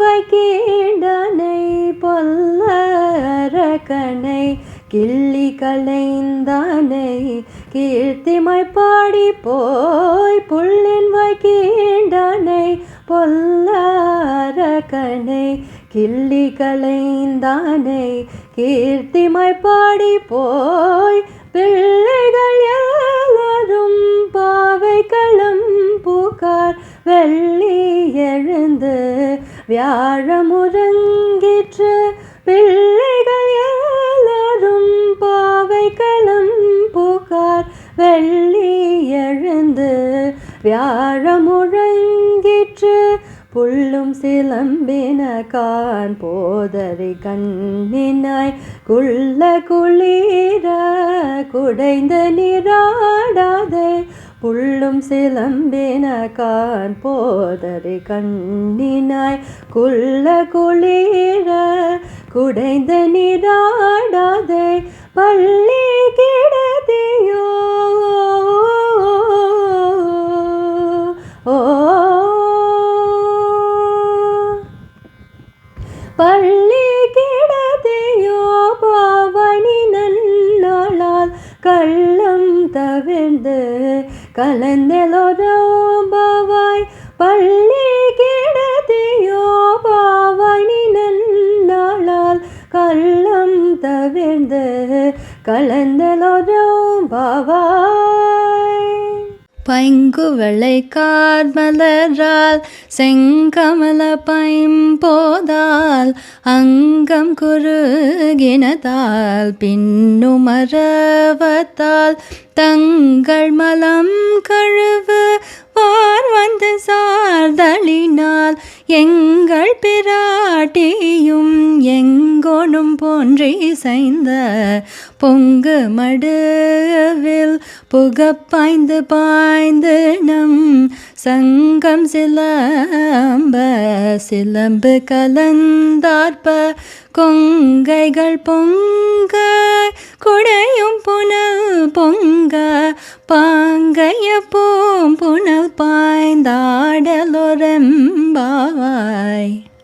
வைக்கீண்டனை பொல்லரக்கனை கிள்ளி களைந்தானை கீர்த்திமை பாடி போய் புள்ளின் வைக்கீண்டனை பொல்லரக்கனை கிள்ளி களைந்தானை கீர்த்திமை பாடி போய் பிள்ளைகள் எல்லாரும் பாவைகளும் புகார் வெள்ளி வியாழமுறங்கிற்று பிள்ளைகள் எல்லாரும் பாவை களம் புகார் வெள்ளி எழுந்து வியாழமுழங்கிற்று புள்ளும் சிலம்பின கான் போதறி கண்ணினாய் குள்ள குளிர குடைந்த நிறா புள்ளும் சிலம்பின கான் போதறி கண்ணினாய். குள்ள குளிர குடைந்த நீராடாதே பள்ளி கிடதியோ. ஓ. பள்ளி கலந்தலொரோ பவாய் பள்ளி கிடதையோ பாவனி நன்னாளால் கள்ளம் தவிர்ந்து கலந்தலொரோ பவாய் பைங்குவளை கார்மலரால் செங்கமல பைம்போதால் அங்கம் குறுகினதால் பின்னுமரவத்தால் தங்கள் மலம் கழுவு வார் வந்து சார்தலினால் எங்கள் பிராட்டியும் எங்கோனும் போன்றி சைந்த பொங்கு மடுவில் புகப்பாய்ந்து பாய்ந்து நம் சங்கம் சிலம்ப சிலம்பு கலந்தார்ப கொங்கைகள் பொங்க குடையும் புனல் பொங்க பாங்கைய போம் புனல் பாய்ந்தாடலொரம்பாவாய்.